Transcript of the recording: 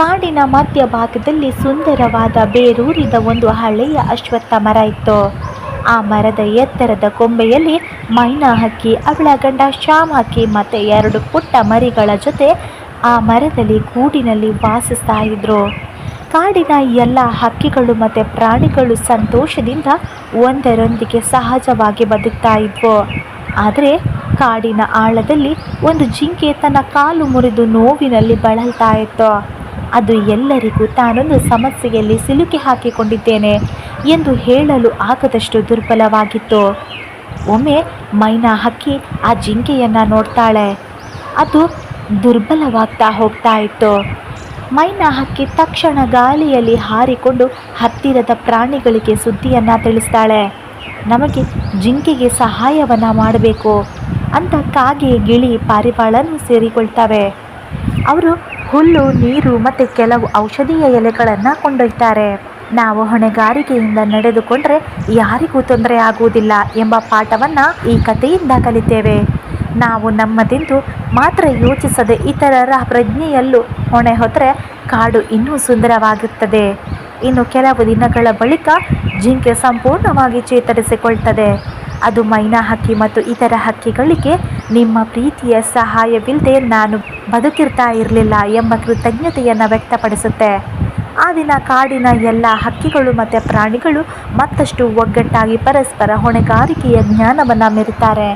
ಕಾಡಿನ ಮಧ್ಯಭಾಗದಲ್ಲಿ ಸುಂದರವಾದ ಬೇರೂರಿದ ಒಂದು ಹಳೆಯ ಅಶ್ವತ್ಥ ಮರ ಇತ್ತು. ಆ ಮರದ ಎತ್ತರದ ಕೊಂಬೆಯಲ್ಲಿ ಮೈನಾ ಹಕ್ಕಿ ಅವಳ ಗಂಡ ಶ್ಯಾಮ್ ಹಕ್ಕಿ ಮತ್ತು ಎರಡು ಪುಟ್ಟ ಮರಿಗಳ ಜೊತೆ ಆ ಮರದಲ್ಲಿ ಗೂಡಿನಲ್ಲಿ ವಾಸಿಸ್ತಾ ಇದ್ರು ಕಾಡಿನ ಎಲ್ಲ ಹಕ್ಕಿಗಳು ಮತ್ತು ಪ್ರಾಣಿಗಳು ಸಂತೋಷದಿಂದ ಒಂದರೊಂದಿಗೆ ಸಹಜವಾಗಿ ಬದುಕ್ತಾ ಇದ್ವು ಆದರೆ ಕಾಡಿನ ಆಳದಲ್ಲಿ ಒಂದು ಜಿಂಕೆ ತನ್ನ ಕಾಲು ಮುರಿದು ನೋವಿನಲ್ಲಿ ಬಳಲ್ತಾ ಇತ್ತು ಅದು ಎಲ್ಲರಿಗೂ ತಾನೊಂದು ಸಮಸ್ಯೆಯಲ್ಲಿ ಸಿಲುಕಿ ಹಾಕಿಕೊಂಡಿದ್ದೇನೆ ಎಂದು ಹೇಳಲು ಆಗದಷ್ಟು ದುರ್ಬಲವಾಗಿತ್ತು. ಒಮ್ಮೆ ಮೈನಾ ಹಕ್ಕಿ ಆ ಜಿಂಕೆಯನ್ನು ನೋಡ್ತಾಳೆ. ಅದು ದುರ್ಬಲವಾಗ್ತಾ ಹೋಗ್ತಾ ಇತ್ತು. ಮೈನಾ ಹಕ್ಕಿ ತಕ್ಷಣ ಗಾಳಿಯಲ್ಲಿ ಹಾರಿಕೊಂಡು ಹತ್ತಿರದ ಪ್ರಾಣಿಗಳಿಗೆ ಸುದ್ದಿಯನ್ನು ತಿಳಿಸ್ತಾಳೆ. ನಮಗೆ ಜಿಂಕೆಗೆ ಸಹಾಯವನ್ನು ಮಾಡಬೇಕು ಅಂತ ಕಾಗೆ ಗಿಳಿ ಪಾರಿವಾಳನ್ನು ಸೇರಿಕೊಳ್ತವೆ. ಅವರು ಹುಲ್ಲು, ನೀರು ಮತ್ತು ಕೆಲವು ಔಷಧೀಯ ಎಲೆಗಳನ್ನು ಕೊಂಡೊಯ್ತಾರೆ. ನಾವು ಹೊಣೆಗಾರಿಕೆಯಿಂದ ನಡೆದುಕೊಂಡರೆ ಯಾರಿಗೂ ತೊಂದರೆ ಆಗುವುದಿಲ್ಲ ಎಂಬ ಪಾಠವನ್ನು ಈ ಕಥೆಯಿಂದ ಕಲಿತೇವೆ. ನಾವು ನಮ್ಮದೆಂದು ಮಾತ್ರ ಯೋಚಿಸದೆ ಇತರರ ಪ್ರಜ್ಞೆಯಲ್ಲೂ ಹೊಣೆ ಹೊತ್ತರೆ ಕಾಡು ಇನ್ನೂ ಸುಂದರವಾಗುತ್ತದೆ. ಇನ್ನು ಕೆಲವು ದಿನಗಳ ಬಳಿಕ ಜಿಂಕೆ ಸಂಪೂರ್ಣವಾಗಿ ಚೇತರಿಸಿಕೊಳ್ತದೆ. ಅದು ಮೈನಾ ಹಕ್ಕಿ ಮತ್ತು ಇತರ ಹಕ್ಕಿಗಳಿಗೆ ನಿಮ್ಮ ಪ್ರೀತಿಯ ಸಹಾಯವಿಲ್ಲದೆ ನಾನು ಬದುಕಿರ್ತಾ ಇರಲಿಲ್ಲ ಎಂಬ ಕೃತಜ್ಞತೆಯನ್ನು ವ್ಯಕ್ತಪಡಿಸುತ್ತೆ. ಆ ದಿನ ಕಾಡಿನ ಎಲ್ಲ ಹಕ್ಕಿಗಳು ಮತ್ತು ಪ್ರಾಣಿಗಳು ಮತ್ತಷ್ಟು ಒಗ್ಗಟ್ಟಾಗಿ ಪರಸ್ಪರ ಹೊಣೆಗಾರಿಕೆಯ ಜ್ಞಾನವನ್ನು ಮೆರೀತಾರೆ.